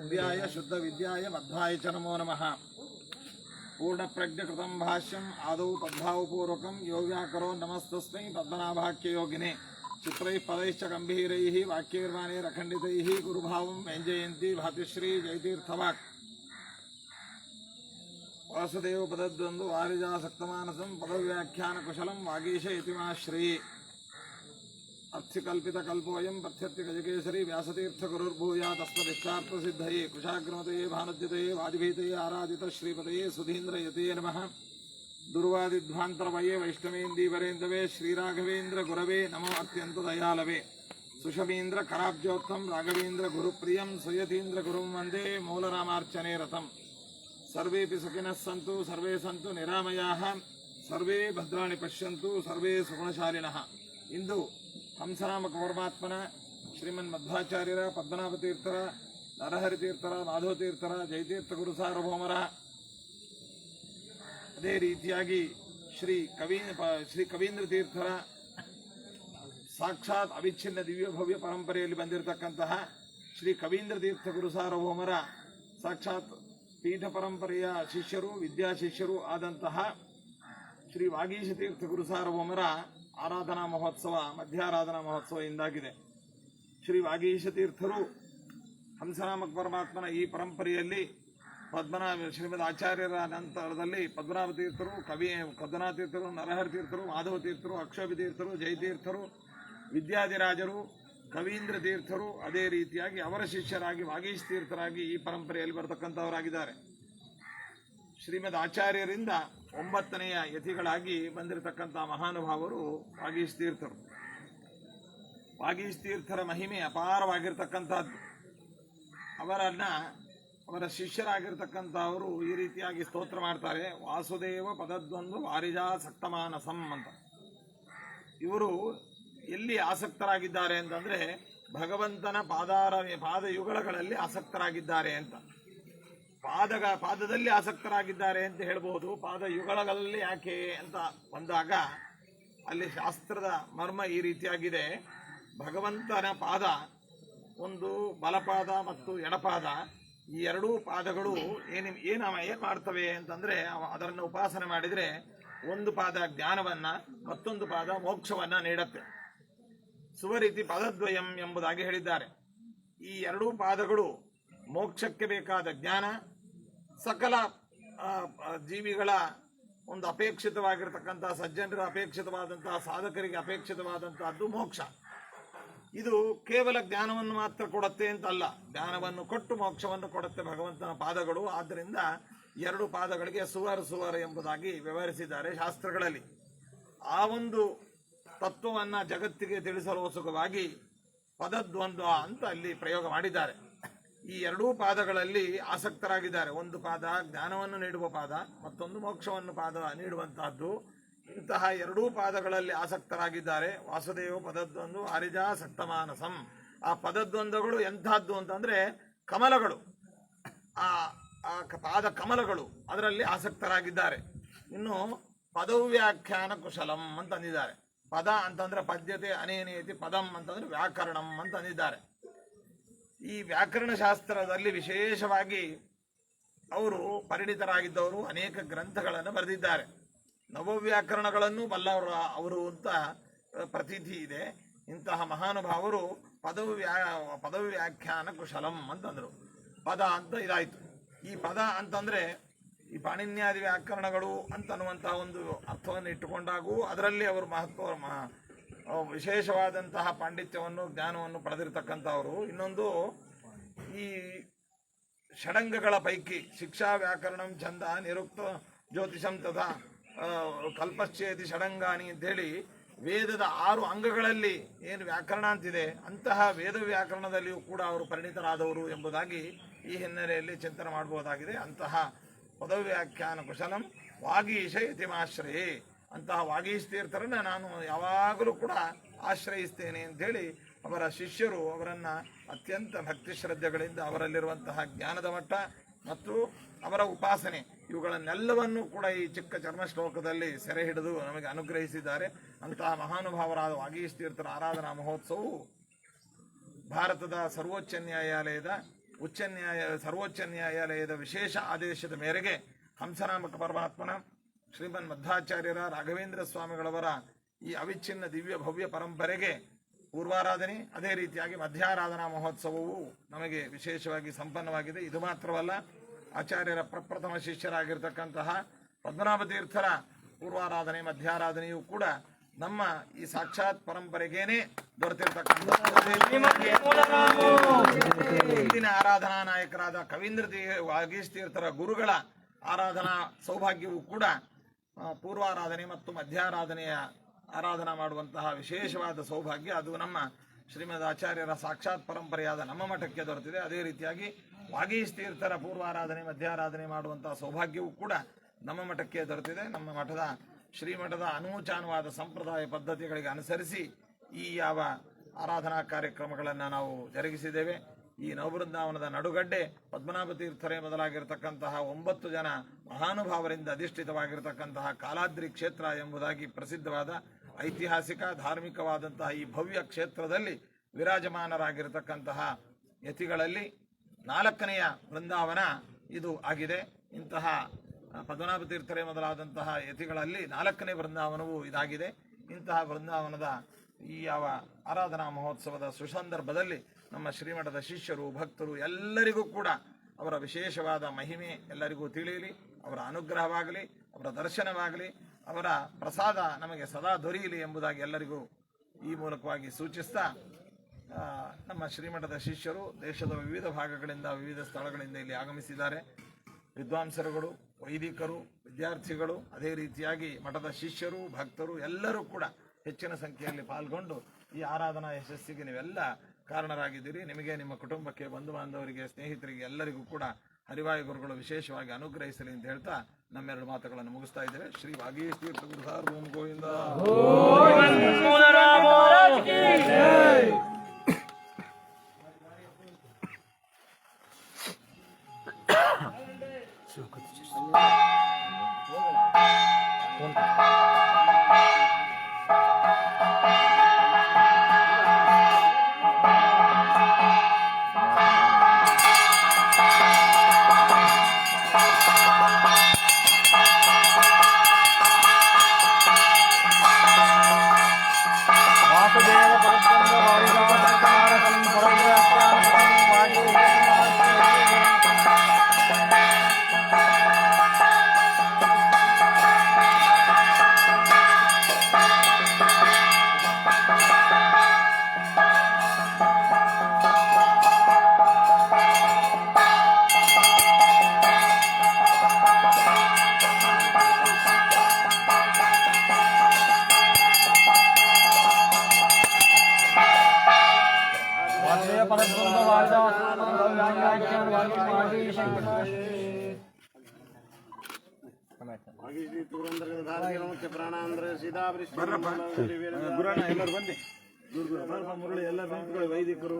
దివ్యాయ శుద్ధ విద్యాయ మధ్వాయ చ నమో నమ. పూర్ణప్రజ్ఞకృతం భాష్యం ఆదౌ పద్భావపూర్వకం యోగ్యాకరో నమస్తస్మై పద్మనాభాఖ్యయోగినే. చిత్రై పదైశ్చ గంభీరై వాక్యైర్వాణైరఖండితై గురుభావం వ్యంజయంతి భాతిశ్రీ జయతీర్థవాక్. వాసుదేవ పదద్వందు వారిజాసక్తమానసం పదవ్యాఖ్యాన కుశలం వాగీశ యతిమాశ్రీ. అర్థికల్పిత కల్పోయం ప్రత్యర్థికజకేసరి వ్యాసతీర్థగురుర్భూయా తస్మదిష్టార్థసిద్ధయే కృషాగ్రమతయే భానుద్యతయే వాదిభీతయే ఆరాధిత శ్రీపతయే సుధీంద్రయతే నమ దుర్వాదిధ్వాంతరవయే వైష్ణవేందీవరేందవే శ్రీరాఘవేంద్ర గురవే నమో అత్యంత దయాలవే సుషమీంద్ర కరాబ్జోత్తం రాఘవేంద్ర గురుప్రియం సుయతీంద్ర గురుం వందే మూలరామార్చనే రథం సర్వేపి సుఖినః సంతు సర్వే సంతు నిరామయాః సర్వే భద్రాణి పశ్యంతు సర్వే సుగుణశాలినః ఇందు ಹಂಸನಾಮಕ ಪರಮಾತ್ಮನ, ಶ್ರೀಮನ್ ಮಧ್ವಾಚಾರ್ಯರ ಪದ್ಮನಾಭ ತೀರ್ಥರ ನರಹರಿ ತೀರ್ಥರ ಮಾಧವ ತೀರ್ಥರ ಜಯತೀರ್ಥ ಗುರು ಸಾರ್ವಭೌಮರ. ಅದೇ ರೀತಿಯಾಗಿ ಶ್ರೀ ಕವಿ ಶ್ರೀ ಕವೀಂದ್ರ ತೀರ್ಥರ ಸಾಕ್ಷಾತ್ ಅವಿಚ್ಛಿನ್ನ ದಿವ್ಯ ಭವ್ಯ ಪರಂಪರೆಯಲ್ಲಿ ಬಂದಿರತಕ್ಕಂತಹ ಶ್ರೀ ಕವೀಂದ್ರ ತೀರ್ಥ ಗುರು ಸಾರ್ವಭೌಮರ ಸಾಕ್ಷಾತ್ ಪೀಠ ಪರಂಪರೆಯ ಶಿಷ್ಯರು, ವಿದ್ಯಾಶಿಷ್ಯರು ಆದಂತಹ ಶ್ರೀ ವಾಗೀಶ ತೀರ್ಥ ಗುರು ಸಾರ್ವಭೌಮರ ಆರಾಧನಾ ಮಹೋತ್ಸವ, ಮಧ್ಯಾರಾಧನಾ ಮಹೋತ್ಸವ ಇಂದಾಗಿದೆ. ಶ್ರೀ ವಾಗೀಶ ತೀರ್ಥರು ಹಂಸನಾಮಕ ಪರಮಾತ್ಮನ ಈ ಪರಂಪರೆಯಲ್ಲಿ ಪದ್ಮನಾಭ, ಶ್ರೀಮದ್ ಆಚಾರ್ಯರ ನಂತರದಲ್ಲಿ ಪದ್ಮನಾಭ ತೀರ್ಥರು, ಕವಿ ಪದ್ಮನಾಭ ತೀರ್ಥರು, ನರಹರ ತೀರ್ಥರು, ಮಾಧವ ತೀರ್ಥರು, ಅಕ್ಷೋಭಿ ತೀರ್ಥರು ಜಯತೀರ್ಥರು ವಿದ್ಯಾದಿರಾಜರು ಕವೀಂದ್ರ ತೀರ್ಥರು ಅದೇ ರೀತಿಯಾಗಿ ಅವರ ಶಿಷ್ಯರಾಗಿ, ವಾಗೀಶ್ ತೀರ್ಥರಾಗಿ ಈ ಪರಂಪರೆಯಲ್ಲಿ ಬರತಕ್ಕಂಥವರಾಗಿದ್ದಾರೆ. ಶ್ರೀಮದ್ ಆಚಾರ್ಯರಿಂದ ಒಂಬತ್ತನೆಯ ಯತಿಗಳಾಗಿ ಬಂದಿರತಕ್ಕಂಥ ಮಹಾನುಭಾವರು ವಾಗೀಶ್ ತೀರ್ಥರು. ಮಹಿಮೆ ಅಪಾರವಾಗಿರ್ತಕ್ಕಂಥದ್ದು. ಅವರನ್ನ, ಅವರ ಶಿಷ್ಯರಾಗಿರ್ತಕ್ಕಂಥವರು ಈ ರೀತಿಯಾಗಿ ಸ್ತೋತ್ರ ಮಾಡ್ತಾರೆ, ವಾಸುದೇವ ಪದದ್ವಂದು ವಾರಿಜಾ ಸಕ್ತಮಾನಸಂ ಅಂತ. ಇವರು ಎಲ್ಲಿ ಆಸಕ್ತರಾಗಿದ್ದಾರೆ ಅಂತಂದ್ರೆ ಭಗವಂತನ ಪಾದಾರ ಪಾದಯುಗಳಗಳಲ್ಲಿ ಆಸಕ್ತರಾಗಿದ್ದಾರೆ ಅಂತ. ಪಾದಗ, ಪಾದದಲ್ಲಿ ಆಸಕ್ತರಾಗಿದ್ದಾರೆ ಅಂತ ಹೇಳಬಹುದು ಪಾದ ಯುಗಳಲ್ಲಿ ಯಾಕೆ ಅಂತ ಬಂದಾಗ ಅಲ್ಲಿ ಶಾಸ್ತ್ರದ ಮರ್ಮ ಈ ರೀತಿಯಾಗಿದೆ. ಭಗವಂತನ ಪಾದ, ಒಂದು ಬಲಪಾದ ಮತ್ತು ಎಡಪಾದ, ಈ ಎರಡೂ ಪಾದಗಳು ಏನು ಏನು ಏನು ಮಾಡ್ತವೆ ಅಂತಂದರೆ ಅದರನ್ನು ಉಪಾಸನೆ ಮಾಡಿದರೆ ಒಂದು ಪಾದ ಜ್ಞಾನವನ್ನು, ಮತ್ತೊಂದು ಪಾದ ಮೋಕ್ಷವನ್ನ ನೀಡುತ್ತೆ. ಸುವರೀತಿ ಪಾದದ್ವಯಂ ಎಂಬುದಾಗಿ ಹೇಳಿದ್ದಾರೆ. ಈ ಎರಡೂ ಪಾದಗಳು ಮೋಕ್ಷಕ್ಕೆ ಬೇಕಾದ ಜ್ಞಾನ ಸಕಲ ಜೀವಿಗಳ ಒಂದು ಅಪೇಕ್ಷಿತವಾಗಿರ್ತಕ್ಕಂಥ ಸಜ್ಜನರ ಅಪೇಕ್ಷಿತವಾದಂತಹ ಸಾಧಕರಿಗೆ ಅಪೇಕ್ಷಿತವಾದಂತಹದ್ದು ಮೋಕ್ಷ. ಇದು ಕೇವಲ ಜ್ಞಾನವನ್ನು ಮಾತ್ರ ಕೊಡುತ್ತೆ ಅಂತಲ್ಲ. ಜ್ಞಾನವನ್ನು ಕೊಟ್ಟು ಮೋಕ್ಷವನ್ನು ಕೊಡುತ್ತೆ ಭಗವಂತನ ಪಾದಗಳು. ಆದ್ದರಿಂದ ಎರಡು ಪಾದಗಳಿಗೆ ಸುವರ್ ಸುವರ್ ಎಂಬುದಾಗಿ ವ್ಯವಹರಿಸಿದ್ದಾರೆ ಶಾಸ್ತ್ರಗಳಲ್ಲಿ. ಆ ಒಂದು ತತ್ವವನ್ನು ಜಗತ್ತಿಗೆ ತಿಳಿಸಲು ಸುಖವಾಗಿ ಪದದ್ವಂದ್ವ ಅಂತ ಅಲ್ಲಿ ಪ್ರಯೋಗ ಮಾಡಿದ್ದಾರೆ. ಈ ಎರಡೂ ಪಾದಗಳಲ್ಲಿ ಆಸಕ್ತರಾಗಿದ್ದಾರೆ. ಒಂದು ಪಾದ ಜ್ಞಾನವನ್ನು ನೀಡುವ ಪಾದ, ಮತ್ತೊಂದು ಮೋಕ್ಷವನ್ನು ಪಾದ ನೀಡುವಂತಹದ್ದು. ಇಂತಹ ಎರಡೂ ಪಾದಗಳಲ್ಲಿ ಆಸಕ್ತರಾಗಿದ್ದಾರೆ. ವಾಸುದೇವ ಪದದ್ವಂದು ಅರಿಜಾ ಸಪ್ತಮಾನಸಂ. ಆ ಪದದ್ವಂದ್ವಗಳು ಎಂಥದ್ದು ಅಂತಂದ್ರೆ ಕಮಲಗಳು. ಆ ಪಾದ ಕಮಲಗಳು ಅದರಲ್ಲಿ ಆಸಕ್ತರಾಗಿದ್ದಾರೆ. ಇನ್ನು ಪದವ್ಯಾಖ್ಯಾನ ಕುಶಲಂ ಅಂತಂದಿದ್ದಾರೆ. ಪದ ಅಂತಂದ್ರೆ ಪದ್ಯತೆ ಅನೇನೇತಿ ಪದಂ ಅಂತಂದ್ರೆ ವ್ಯಾಕರಣಂ ಅಂತ ಅಂದಿದ್ದಾರೆ ಈ ವ್ಯಾಕರಣ ಶಾಸ್ತ್ರದಲ್ಲಿ ವಿಶೇಷವಾಗಿ ಅವರು ಪರಿಣಿತರಾಗಿದ್ದವರು ಅನೇಕ ಗ್ರಂಥಗಳನ್ನು ಬರೆದಿದ್ದಾರೆ. ನವವ್ಯಾಕರಣಗಳನ್ನು ಬಲ್ಲವರು ಅವರು ಅಂತ ಪ್ರತೀತಿ ಇದೆ. ಇಂತಹ ಮಹಾನುಭಾವರು ಪದವಿ ವ್ಯಾಖ್ಯಾನ ಕುಶಲಂ ಅಂತಂದರು. ಪದ ಅಂತ ಇದಾಯಿತು. ಈ ಪದ ಅಂತಂದರೆ ಈ ಪಾಣಿನ್ಯಾದಿ ವ್ಯಾಕರಣಗಳು ಅಂತನ್ನುವಂತಹ ಒಂದು ಅರ್ಥವನ್ನು ಇಟ್ಟುಕೊಂಡಾಗೂ ಅದರಲ್ಲಿ ಅವರು ಮಹತ್ವ, ಮಹಾ ವಿಶೇಷವಾದಂತಹ ಪಾಂಡಿತ್ಯವನ್ನು, ಜ್ಞಾನವನ್ನು ಪಡೆದಿರತಕ್ಕಂಥವರು. ಇನ್ನೊಂದು, ಈ ಷಡಂಗಗಳ ಪೈಕಿ ಶಿಕ್ಷಾ ವ್ಯಾಕರಣಂ ಛಂದ ನಿರುಕ್ತ ಜ್ಯೋತಿಷಂ ತಥಾ ಕಲ್ಪಶ್ಚೇತಿ ಷಡಂಗಾನಿ ಅಂತೇಳಿ ವೇದದ ಆರು ಅಂಗಗಳಲ್ಲಿ ಏನು ವ್ಯಾಕರಣ ಅಂತಿದೆ, ಅಂತಹ ವೇದ ವ್ಯಾಕರಣದಲ್ಲಿಯೂ ಕೂಡ ಅವರು ಪರಿಣಿತರಾದವರು ಎಂಬುದಾಗಿ ಈ ಹಿನ್ನೆಲೆಯಲ್ಲಿ ಚಿಂತನೆ ಮಾಡಬಹುದಾಗಿದೆ. ಅಂತಹ ಪದವ್ಯಾಖ್ಯಾನ ಕುಶಲಂ ವಾಗೀಶ ಯತಿಮಾಶ್ರಯೇ ಅಂತಹ ವಾಗೀಶ್ ತೀರ್ಥರನ್ನ ನಾನು ಯಾವಾಗಲೂ ಕೂಡ ಆಶ್ರಯಿಸ್ತೇನೆ ಅಂತೇಳಿ ಅವರ ಶಿಷ್ಯರು ಅವರನ್ನ ಅತ್ಯಂತ ಭಕ್ತಿ ಶ್ರದ್ಧೆಗಳಿಂದ ಅವರಲ್ಲಿರುವಂತಹ ಜ್ಞಾನದ ಮಟ್ಟ ಮತ್ತು ಅವರ ಉಪಾಸನೆ ಇವುಗಳನ್ನೆಲ್ಲವನ್ನೂ ಕೂಡ ಈ ಚಿಕ್ಕ ಚರ್ಮ ಶ್ಲೋಕದಲ್ಲಿ ಸೆರೆ ಹಿಡಿದು ನಮಗೆ ಅನುಗ್ರಹಿಸಿದ್ದಾರೆ. ಅಂತಹ ಮಹಾನುಭಾವರಾದ ವಾಗೀಶ್ ತೀರ್ಥರ ಆರಾಧನಾ ಮಹೋತ್ಸವವು ಭಾರತದ ಸರ್ವೋಚ್ಚ ನ್ಯಾಯಾಲಯದ ಉಚ್ಚ ನ್ಯಾಯ, ಸರ್ವೋಚ್ಚ ನ್ಯಾಯಾಲಯದ ವಿಶೇಷ ಆದೇಶದ ಮೇರೆಗೆ ಹಂಸನಾಮಕ ಪರಮಾತ್ಮನ ಶ್ರೀಮನ್ ಮಧ್ವಾಚಾರ್ಯರ ರಾಘವೇಂದ್ರ ಸ್ವಾಮಿಗಳವರ ಈ ಅವಿಚ್ಛಿನ್ನ ದಿವ್ಯ ಭವ್ಯ ಪರಂಪರೆಗೆ ಪೂರ್ವಾರಾಧನೆ ಅದೇ ರೀತಿಯಾಗಿ ಮಧ್ಯಾರಾಧನಾ ಮಹೋತ್ಸವವು ನಮಗೆ ವಿಶೇಷವಾಗಿ ಸಂಪನ್ನವಾಗಿದೆ. ಇದು ಮಾತ್ರವಲ್ಲ ಆಚಾರ್ಯರ ಪ್ರಪ್ರಥಮ ಶಿಷ್ಯರಾಗಿರ್ತಕ್ಕಂತಹ ಪದ್ಮನಾಭ ತೀರ್ಥರ ಪೂರ್ವಾರಾಧನೆ ಮಧ್ಯಾರಾಧನೆಯೂ ಕೂಡ ನಮ್ಮ ಈ ಸಾಕ್ಷಾತ್ ಪರಂಪರೆಗೇನೆ ದೊರೆತಿರ್ತಕ್ಕಂಥ ಹಿಂದಿನ ಆರಾಧನಾ ನಾಯಕರಾದ ಕವೀಂದ್ರ ವಾಗೀಶ್ ತೀರ್ಥರ ಗುರುಗಳ ಆರಾಧನಾ ಸೌಭಾಗ್ಯವೂ ಕೂಡ ಪೂರ್ವಾರಾಧನೆ ಮತ್ತು ಮಧ್ಯಾರಾಧನೆಯ ಆರಾಧನಾ ಮಾಡುವಂತಹ ವಿಶೇಷವಾದ ಸೌಭಾಗ್ಯ. ಅದು ನಮ್ಮ ಶ್ರೀಮದ್ ಆಚಾರ್ಯರ ಸಾಕ್ಷಾತ್ ಪರಂಪರೆಯಾದ ನಮ್ಮ ಮಠಕ್ಕೆ ದೊರೆತಿದೆ. ಅದೇ ರೀತಿಯಾಗಿ ವಾಗೀಶ್ ತೀರ್ಥರ ಪೂರ್ವಾರಾಧನೆ, ಮಧ್ಯಾರಾಧನೆ ಮಾಡುವಂತಹ ಸೌಭಾಗ್ಯವೂ ಕೂಡ ನಮ್ಮ ಮಠಕ್ಕೆ ದೊರೆತಿದೆ. ನಮ್ಮ ಮಠದ, ಶ್ರೀಮಠದ ಅನೂಚಾನವಾದ ಸಂಪ್ರದಾಯ ಪದ್ಧತಿಗಳಿಗೆ ಅನುಸರಿಸಿ ಈ ಯಾವ ಆರಾಧನಾ ಕಾರ್ಯಕ್ರಮಗಳನ್ನು ನಾವು ಜರುಗಿಸಿದ್ದೇವೆ. ಈ ನವಬೃಂದಾವನದ ನಡುಗಡ್ಡೆ ಪದ್ಮನಾಭ ತೀರ್ಥರೇ ಮೊದಲಾಗಿರತಕ್ಕಂತಹ ಒಂಬತ್ತು ಜನ ಮಹಾನುಭಾವರಿಂದ ಅಧಿಷ್ಠಿತವಾಗಿರತಕ್ಕಂತಹ ಕಾಲಾದ್ರಿ ಕ್ಷೇತ್ರ ಎಂಬುದಾಗಿ ಪ್ರಸಿದ್ಧವಾದ ಐತಿಹಾಸಿಕ, ಧಾರ್ಮಿಕವಾದಂತಹ ಈ ಭವ್ಯ ಕ್ಷೇತ್ರದಲ್ಲಿ ವಿರಾಜಮಾನರಾಗಿರತಕ್ಕಂತಹ ಯತಿಗಳಲ್ಲಿ ನಾಲ್ಕನೆಯ ಬೃಂದಾವನ ಇದು ಆಗಿದೆ. ಇಂತಹ ಪದ್ಮನಾಭ ತೀರ್ಥರೇ ಮೊದಲಾದಂತಹ ಯತಿಗಳಲ್ಲಿ ನಾಲ್ಕನೇ ಬೃಂದಾವನವು ಇದಾಗಿದೆ. ಇಂತಹ ಬೃಂದಾವನದ ಈ ಯಾವ ಆರಾಧನಾ ಮಹೋತ್ಸವದ ಸುಸಂದರ್ಭದಲ್ಲಿ ನಮ್ಮ ಶ್ರೀಮಠದ ಶಿಷ್ಯರು, ಭಕ್ತರು ಎಲ್ಲರಿಗೂ ಕೂಡ ಅವರ ವಿಶೇಷವಾದ ಮಹಿಮೆ ಎಲ್ಲರಿಗೂ ತಿಳಿಯಲಿ, ಅವರ ಅನುಗ್ರಹವಾಗಲಿ, ಅವರ ದರ್ಶನವಾಗಲಿ, ಅವರ ಪ್ರಸಾದ ನಮಗೆ ಸದಾ ದೊರೆಯಲಿ ಎಂಬುದಾಗಿ ಎಲ್ಲರಿಗೂ ಈ ಮೂಲಕವಾಗಿ ಸೂಚಿಸ್ತಾ ನಮ್ಮ ಶ್ರೀಮಠದ ಶಿಷ್ಯರು ದೇಶದ ವಿವಿಧ ಭಾಗಗಳಿಂದ, ವಿವಿಧ ಸ್ಥಳಗಳಿಂದ ಇಲ್ಲಿ ಆಗಮಿಸಿದ್ದಾರೆ. ವಿದ್ವಾಂಸರುಗಳು, ವೈದಿಕರು, ವಿದ್ಯಾರ್ಥಿಗಳು, ಅದೇ ರೀತಿಯಾಗಿ ಮಠದ ಶಿಷ್ಯರು, ಭಕ್ತರು ಎಲ್ಲರೂ ಕೂಡ ಹೆಚ್ಚಿನ ಸಂಖ್ಯೆಯಲ್ಲಿ ಪಾಲ್ಗೊಂಡು ಈ ಆರಾಧನಾ ಯಶಸ್ಸಿಗೆ ನೀವೆಲ್ಲ ಕಾರಣರಾಗಿದ್ದೀರಿ. ನಿಮಗೆ, ನಿಮ್ಮ ಕುಟುಂಬಕ್ಕೆ ಬಂಧು ಬಾಂಧವರಿಗೆ ಸ್ನೇಹಿತರಿಗೆ ಎಲ್ಲರಿಗೂ ಕೂಡ ಹರಿವಾಯು ಗುರುಗಳು ವಿಶೇಷವಾಗಿ ಅನುಗ್ರಹಿಸಲಿ ಅಂತ ಹೇಳ್ತಾ ನಮ್ಮೆರಡು ಮಾತುಗಳನ್ನು ಮುಗಿಸ್ತಾ ಇದ್ದೇವೆ. ಶ್ರೀ ವಾಗೀಶ್ ತೀರ್ಥ ಗುರು ಸಾರ್ವಭೌಮ ಗೋವಿಂದ. ವಾಸುದೇವ ಪರಬ್ರಹ್ಮ ವಾಯುದಾಸಕಮಾರಕಂ ಪರವ್ಯಾಖ್ಯಾನಕಂ ವಾಯುದೇವ ಗುರಣ್ಣ ಎಲ್ಲರೂ ಬನ್ನಿ ಮುರಳಿ ಎಲ್ಲ ವೈದಿಕರು